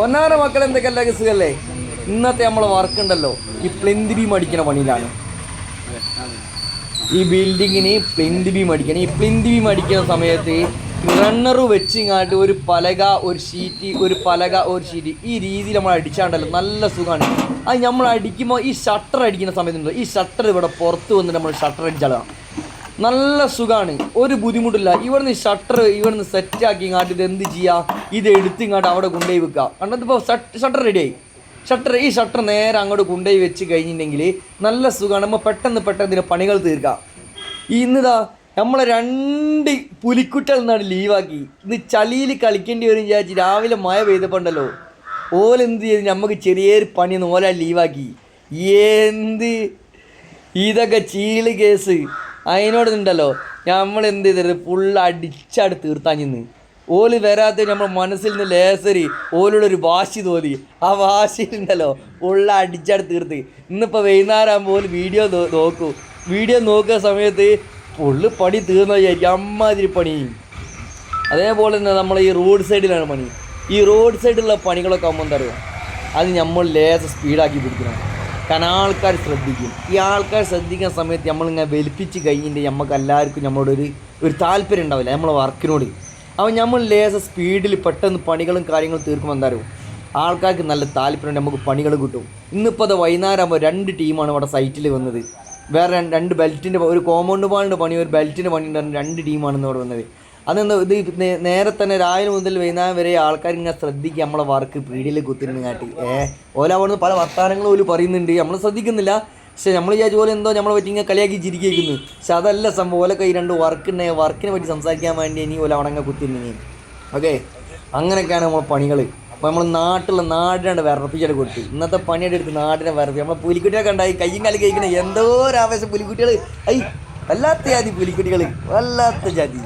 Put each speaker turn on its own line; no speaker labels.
ഒന്നാറ് മക്കൾ എന്തൊക്കെയല്ല സുഖല്ലേ ഇന്നത്തെ നമ്മൾ വർക്ക് ഉണ്ടല്ലോ. ഈ പ്ലെന്ത് ബീം അടിക്കണ പണിയിലാണ്. ഈ ബിൽഡിങ്ങിന് പ്ലെന്തി ബീം അടിക്കണം ഈ പ്ലെന്തി ബീം അടിക്കുന്ന സമയത്ത് റണ്ണർ വെച്ചിങ്ങാണ്ട് ഒരു പലക ഒരു ഷീറ്റ് ഒരു പലക ഒരു ഷീറ്റ് ഈ രീതിയിൽ നമ്മൾ അടിച്ചാണ്ടല്ലോ. നല്ല സുഖമാണ്. അത് നമ്മൾ അടിക്കുമ്പോൾ ഈ ഷട്ടർ അടിക്കുന്ന സമയത്തുണ്ടല്ലോ ഈ ഷട്ടർ ഇവിടെ പുറത്ത് വന്നിട്ട് നമ്മൾ ഷട്ടർ അടിച്ചാലാണ് നല്ല സുഖമാണ് ഒരു ബുദ്ധിമുട്ടില്ല. ഇവിടുന്ന് ഷട്ടർ ഇവിടുന്ന് സെറ്റ് ആക്കി ഇങ്ങാട്ട് ഇത് എന്ത് ചെയ്യുക ഇത് എടുത്ത് ഇങ്ങോട്ട് അവിടെ കൊണ്ടുപോയി വെക്കുക. കണ്ടത് ഇപ്പോൾ ഷട്ടർ റെഡിയായി ഷട്ടർ ഈ ഷട്ടർ നേരെ അങ്ങോട്ട് കൊണ്ടുപോയി വെച്ച് കഴിഞ്ഞിട്ടുണ്ടെങ്കിൽ നല്ല സുഖമാണ് നമ്മൾ പെട്ടെന്ന് പെട്ടെന്ന് ഇതിന്റെ പണികൾ തീർക്കാം. ഈ ഇന്നിതാ നമ്മളെ രണ്ട് പുലിക്കുട്ടൽ നിന്നാണ് ലീവാക്കി ഇന്ന് ചളിയിൽ കളിക്കേണ്ടി വരും വിചാരിച്ച് രാവിലെ മഴ പെയ്തപ്പോണ്ടല്ലോ ഓലെന്ത് ചെയ്ത്? നമുക്ക് ചെറിയൊരു പണിയൊന്ന് ഓല ലീവാക്കി എന്ത്? ഇതൊക്കെ ചീൾ കേസ് അതിനോട് ഉണ്ടല്ലോ നമ്മൾ എന്ത് ചെയ്തത് ഫുള്ള് അടിച്ചാട് തീർത്താഞ്ഞിന്ന് ഓൽ വരാത്ത നമ്മൾ മനസ്സിൽ നിന്ന് ലേസറി ഓലോട് ഒരു വാശി തോന്നി. ആ വാശിയിലുണ്ടല്ലോ ഉള്ള അടിച്ചാട് തീർത്ത്. ഇന്നിപ്പോൾ വൈകുന്നേരം ആകുമ്പോൾ ഓൽ വീഡിയോ നോക്കൂ. വീഡിയോ നോക്കുന്ന സമയത്ത് ഫുള്ള് പണി തീർന്നു അമ്മാതിരി പണി. അതേപോലെ തന്നെ നമ്മൾ ഈ റോഡ് സൈഡിലാണ് പണി. ഈ റോഡ് സൈഡിലുള്ള പണികളൊക്കെ ആകുമ്പോൾ എന്താ അറിയുക അത് നമ്മൾ ലേസ സ്പീഡാക്കി പിടിക്കണം. കാരണം ആൾക്കാർ ശ്രദ്ധിക്കും. ഈ ആൾക്കാർ ശ്രദ്ധിക്കുന്ന സമയത്ത് നമ്മളിങ്ങനെ വലിപ്പിച്ച് കഴിഞ്ഞിട്ട് നമുക്ക് എല്ലാവർക്കും നമ്മളോട് ഒരു താല്പര്യം ഉണ്ടാവില്ല. നമ്മളെ വർക്കിനോട്. അപ്പോൾ നമ്മൾ ലേസ സ്പീഡിൽ പെട്ടെന്ന് പണികളും കാര്യങ്ങളും തീർക്കുമ്പോൾ എന്താ അറിയും? ആൾക്കാർക്ക് നല്ല താല്പര്യം നമുക്ക് പണികൾ കിട്ടും. ഇന്നിപ്പോൾ അത് വൈകുന്നേരം ആകുമ്പോൾ രണ്ട് ടീമാണ് ഇവിടെ സൈറ്റിൽ വന്നത്. വേറെ രണ്ട് ബെൽറ്റിന്റെ ഒരു കോമ്പൗണ്ട് വാളിന്റെ പണി ഒരു ബെൽറ്റിന്റെ പണി രണ്ട് ടീമാണ് ഇന്ന് ഇവിടെ വന്നത്. അതെന്താ ഇത് നേരെ തന്നെ രാവിലെ മുതൽ വൈകുന്നേരം വരെ ആൾക്കാർ ഇങ്ങനെ ശ്രദ്ധിക്കുക നമ്മളെ വർക്ക് പീടിയിൽ കുത്തിരുന്ന് കാട്ടി. ഏ ഓല അവിടെ പല വർത്തമാനങ്ങളും ഓൽ പറയുന്നുണ്ട്. നമ്മൾ ശ്രദ്ധിക്കുന്നില്ല. പക്ഷെ നമ്മൾ വിചാരിച്ച പോലെ എന്തോ നമ്മളെ പറ്റി ഇങ്ങനെ കളിയാക്കി ചിരിക്കുന്നു പക്ഷെ അതല്ല സംഭവം. ഓല കൈ രണ്ട് വർക്ക് ഉണ്ട് വർക്കിനെ പറ്റി സംസാരിക്കാൻ വേണ്ടി ഇനി ഓല അവിടെ കുത്തിരുന്നു ഓക്കെ? അങ്ങനെയൊക്കെയാണ് നമ്മളെ പണികൾ അപ്പോൾ നമ്മൾ നാട്ടിലെ നാടിനെ വിറപ്പിച്ചാൽ കൊടുത്തു. ഇന്നത്തെ പണിയുടെ എടുത്ത് നാടിനെ വിറപ്പി നമ്മളെ പുലിക്കുട്ടിയൊക്കെ ഉണ്ടായി. കയ്യും കാലി കഴിക്കണേ. എന്തോ ഒരു ആവേശം പുലിക്കുട്ടികൾ ഐ വല്ലാത്ത ജാതി പുലിക്കുട്ടികൾ വല്ലാത്ത ജാതി.